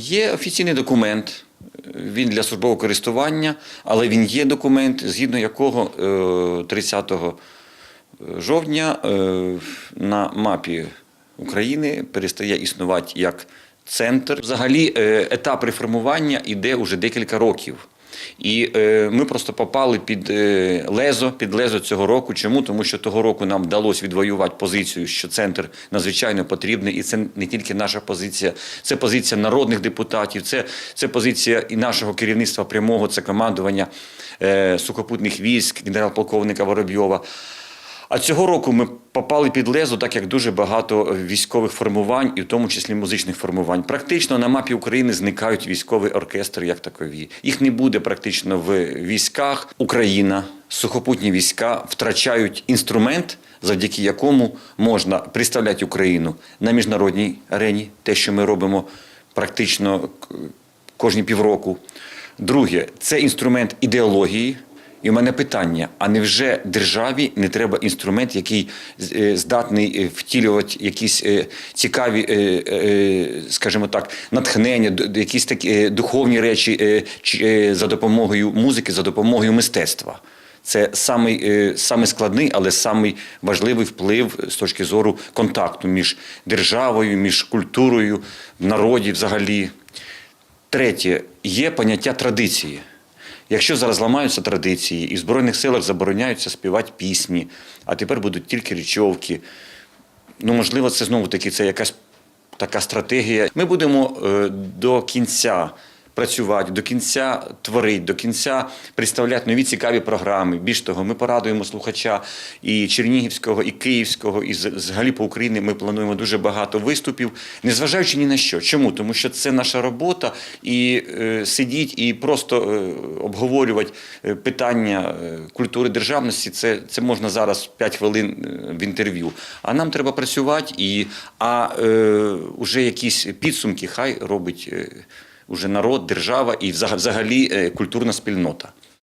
Є офіційний документ, він для службового користування, але він є документ, згідно якого е, 30 жовтня е, на мапі України перестає існувати як центр. Взагалі е, етап реформування йде уже декілька років. І е, ми просто попали під е, лезо, під лезо цього року. Чому? Тому що того року нам вдалося відвоювати позицію, що центр надзвичайно потрібний, і це не тільки наша позиція, це позиція народних депутатів, це, це позиція і нашого керівництва прямого, це командування е, сухопутних військ, генерал-полковника Воробйова. А цього року ми попали під лезо, так як дуже багато військових формувань, і в тому числі музичних формувань. Практично на мапі України зникають військові оркестри як такові. Їх не буде практично в військах. Україна, сухопутні війська втрачають інструмент, завдяки якому можна представляти Україну на міжнародній арені, те, що ми робимо практично кожні півроку. Друге, це інструмент ідеології. І в мене питання: а невже державі не треба інструмент, який е, здатний е, втілювати якісь е, цікаві, скажімо так, натхнення, якісь такі духовні речі за допомогою музики, за допомогою мистецтва? Це самий, самий складний, але самий важливий вплив з точки зору контакту між державою, між культурою, народі взагалі. Третє, є поняття традиції. Якщо зараз ламаються традиції і в Збройних силах забороняються співати пісні, а тепер будуть тільки річовки, ну можливо, це знову таки це якась така стратегія. Ми будемо е, до кінця працювати, до кінця творити, до кінця представляти нові цікаві програми. Більш того, ми порадуємо слухача і Чернігівського, і Київського, і взагалі по Україні ми плануємо дуже багато виступів, незважаючи ні на що. Чому? Тому що це наша робота, і е, сидіть і просто е, обговорювати е, питання е, культури державності. Це, це можна зараз 5 хвилин е, в інтерв'ю. А нам треба працювати, і а е, вже якісь підсумки хай робить. Уже народ, держава і взагалі е, культурна спільнота.